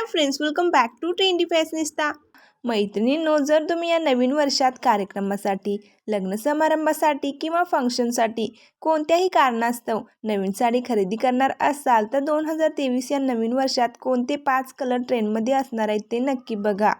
Hi friends welcome back to trendy fashionista मैत्रिणींनो जर तुम्ही या नवीन वर्षात कार्यक्रमासाठी लग्न समारंभासाठी किंवा फंक्शनसाठी कोणत्याही कारणास्तव नवीन साडी खरेदी करणार असाल तर दोन हजार तेवीस या नवीन वर्षात कोणते पाच कलर ट्रेंडमध्ये असणार आहेत ते नक्की बघा.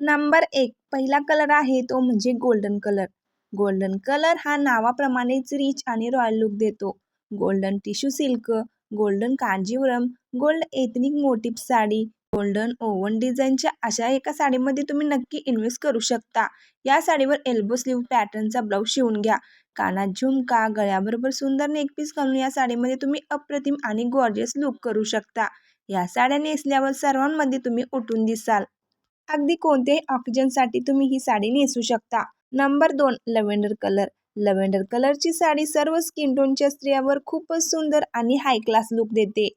नंबर एक पहिला कलर आहे तो म्हणजे गोल्डन कलर गोल्डन कलर हा नावाप्रमाणेच रिच आणि रॉयल लुक देतो. Golden tissue silk golden Kanjivaram gold ethnic motive sari golden woven डिझाईनच्या अशा एका साडीमध्ये तुम्ही नक्की इन्व्हेस्ट करू शकता. या साडीवर एल्बो स्लीव पॅटर्नचा ब्लाऊज शिवून घ्या. कानात झुमका गळ्याबरोबर सुंदर नेकपीस घालून या साडीमध्ये तुम्ही अप्रतिम आणि गॉर्जियस लुक करू शकता. या साड्या नेसल्यावर सर्वांमध्ये तुम्ही उठून दिसाल. अगदी कोणत्याही ऑक्सिजनसाठी तुम्ही ही साडी नेसू शकता. नंबर दोन लव्हेंडर कलर लव्हेंडर कलरची साडी सर्व स्किन टोनच्या स्त्रियावर खूपच सुंदर आणि हाय क्लास लुक देते.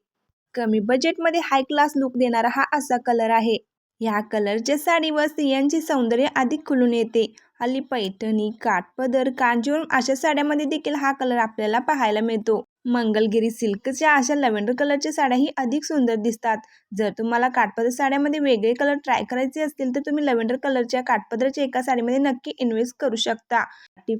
कमी बजेटमध्ये हाय क्लास लुक देणारा हा असा कलर आहे. ह्या कलरच्या साडीवर स्त्रियांचे सौंदर्य अधिक खुलून येते. हल्ली पैठणी काठपदर कांजीवरम अशा साड्यामध्ये देखील हा कलर आपल्याला पाहायला मिळतो. मंगलगिरी सिल्कच्या अशा लव्हेंडर कलरच्या साड्याही अधिक सुंदर दिसतात. जर तुम्हाला काठपदर साड्यामध्ये वेगळे कलर ट्राय करायचे असतील तर तुम्ही लव्हेंडर कलरच्या काठपदरच्या एका साडीमध्ये नक्की इन्व्हेस्ट करू शकता.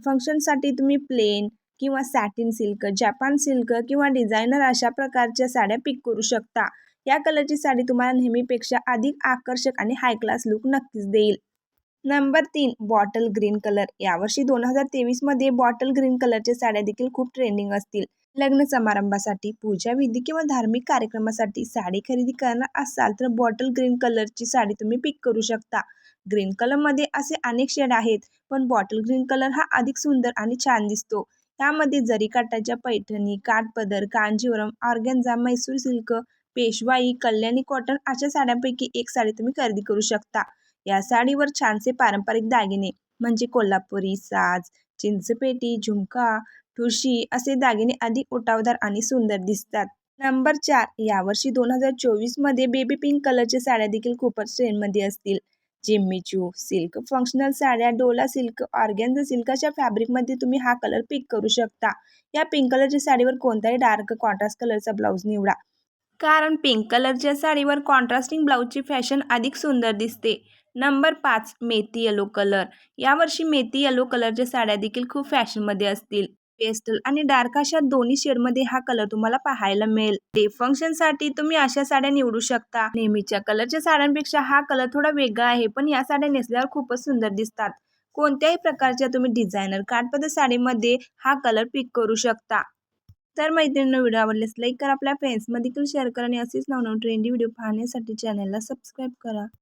फंक्शनसाठी तुम्ही प्लेन किंवा सॅटिन सिल्क जपान सिल्क किंवा डिझायनर अशा प्रकारच्या साड्या पिक करू शकता. या कलरची साडी तुम्हाला नेहमीपेक्षा अधिक आकर्षक आणि हाय क्लास लुक नक्कीच देईल. नंबर तीन बॉटल ग्रीन कलर यावर्षी दोन हजार तेवीसमध्ये बॉटल ग्रीन कलरच्या साड्या देखील खूप ट्रेंडिंग असतील. लग्न समारंभासाठी पूजा विधी किंवा धार्मिक कार्यक्रमासाठी साडी खरेदी करणार असाल तर बॉटल ग्रीन कलरची साडी तुम्ही पिक करू शकता. ग्रीन कलरमध्ये असे अनेक शेड आहेत पण बॉटल ग्रीन कलर हा अधिक सुंदर आणि छान दिसतो. त्यामध्ये जरीकाठाच्या Paithani काठपदर Kanjivaram organza Mysore silk Peshwai Kalyani cotton अशा साड्यांपैकी एक साडी तुम्ही खरेदी करू शकता. या साडीवर छानसे पारंपरिक दागिने म्हणजे कोल्हापुरी साज चिंचपेटी झुमका ठुशी असे दागिने अधिक उठावदार आणि सुंदर दिसतात. नंबर चार यावर्षी दोन हजार चोवीसमध्ये बेबी पिंक कलरच्या साड्या देखील खूपच ट्रेंडमध्ये असतील. जिम्मीचू सिल्क फंक्शनल साड्या डोला सिल्क ऑर्गॅन्झा सिल्कच्या फॅब्रिकमध्ये तुम्ही हा कलर पिक करू शकता. या पिंक कलरच्या साडीवर कोणताही डार्क कॉन्ट्रास्ट कलरचा ब्लाऊज निवडा. कारण पिंक कलरच्या साडीवर कॉन्ट्रास्टिंग ब्लाऊजची फॅशन अधिक सुंदर दिसते. नंबर पाच मेथी येलो कलर यावर्षी मेथी येलो कलरच्या साड्या देखील खूप फॅशनमध्ये असतील. पेस्टल आणि डार्क अशा दोन्ही शेडमध्ये हा कलर तुम्हाला पाहायला मिळेल. डे फंक्शनसाठी तुम्ही अशा साड्या निवडू शकता. नेहमीच्या कलरच्या साड्यांपेक्षा हा कलर थोडा वेगळा आहे पण या साड्या नेसल्यावर खूपच सुंदर दिसतात. कोणत्याही प्रकारच्या तुम्ही डिझायनर काठपदर साडीमध्ये हा कलर पिक करू शकता. तर मैत्रिणींना व्हिडिओ आवडल्यास लाईक करा आपल्या फ्रेंड्समध्ये देखील शेअर करा आणि असेच नवनवीन ट्रेंडी व्हिडिओ पाहण्यासाठी चॅनलला सबस्क्राईब करा.